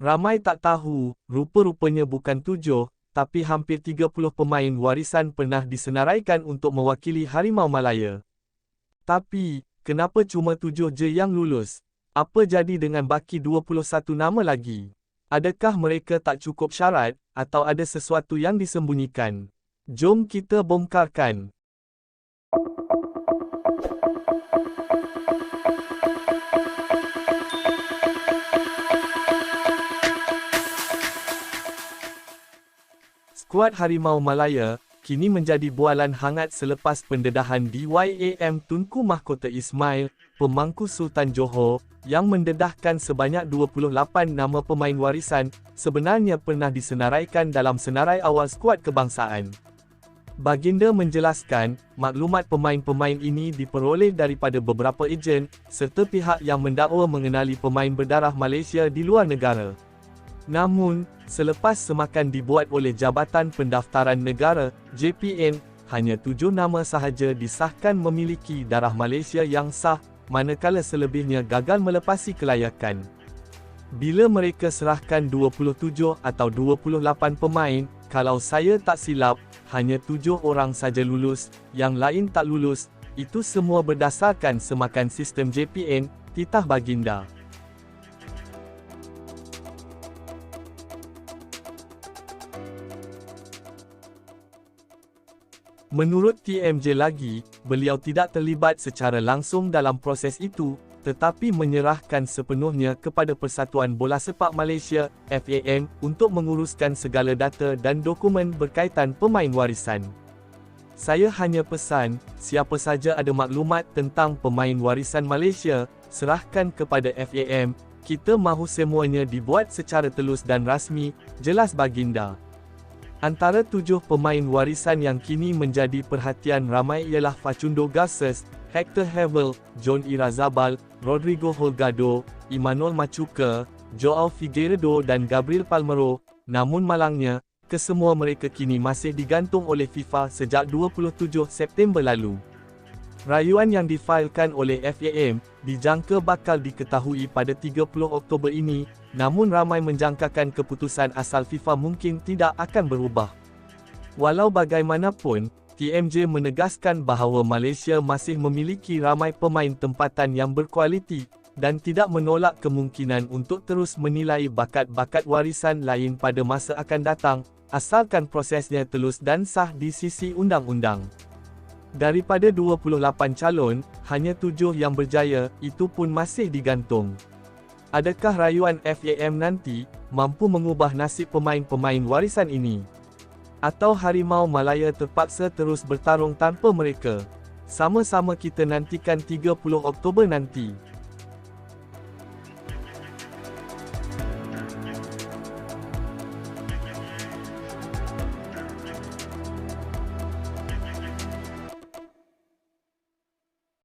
Ramai tak tahu, rupa-rupanya bukan tujuh, tapi hampir 30 pemain warisan pernah disenaraikan untuk mewakili Harimau Malaya. Tapi, kenapa cuma tujuh je yang lulus? Apa jadi dengan baki 21 nama lagi? Adakah mereka tak cukup syarat, atau ada sesuatu yang disembunyikan? Jom kita bongkarkan. Skuad Harimau Malaya, kini menjadi bualan hangat selepas pendedahan DYAM Tunku Mahkota Ismail, pemangku Sultan Johor, yang mendedahkan sebanyak 28 nama pemain warisan, sebenarnya pernah disenaraikan dalam senarai awal skuad kebangsaan. Baginda menjelaskan, maklumat pemain-pemain ini diperoleh daripada beberapa ejen, serta pihak yang mendakwa mengenali pemain berdarah Malaysia di luar negara. Namun, selepas semakan dibuat oleh Jabatan Pendaftaran Negara, JPN, hanya tujuh nama sahaja disahkan memiliki darah Malaysia yang sah, manakala selebihnya gagal melepasi kelayakan. Bila mereka serahkan 27 atau 28 pemain, kalau saya tak silap, hanya tujuh orang saja lulus, yang lain tak lulus, itu semua berdasarkan semakan sistem JPN, titah baginda. Menurut TMJ lagi, beliau tidak terlibat secara langsung dalam proses itu, tetapi menyerahkan sepenuhnya kepada Persatuan Bola Sepak Malaysia, FAM, untuk menguruskan segala data dan dokumen berkaitan pemain warisan. Saya hanya pesan, siapa saja ada maklumat tentang pemain warisan Malaysia, serahkan kepada FAM, kita mahu semuanya dibuat secara telus dan rasmi, jelas baginda. Antara tujuh pemain warisan yang kini menjadi perhatian ramai ialah Facundo Garces, Hector Havel, John Irazabal, Rodrigo Holgado, Emmanuel Machuca, Joao Figueiredo dan Gabriel Palmero, namun malangnya, kesemua mereka kini masih digantung oleh FIFA sejak 27 September lalu. Rayuan yang difailkan oleh FAM, dijangka bakal diketahui pada 30 Oktober ini, namun ramai menjangkakan keputusan asal FIFA mungkin tidak akan berubah. Walau bagaimanapun, TMJ menegaskan bahawa Malaysia masih memiliki ramai pemain tempatan yang berkualiti, dan tidak menolak kemungkinan untuk terus menilai bakat-bakat warisan lain pada masa akan datang, asalkan prosesnya telus dan sah di sisi undang-undang. Daripada 28 calon, hanya 7 yang berjaya, itu pun masih digantung. Adakah rayuan FAM nanti, mampu mengubah nasib pemain-pemain warisan ini? Atau Harimau Malaya terpaksa terus bertarung tanpa mereka? Sama-sama kita nantikan 30 Oktober nanti.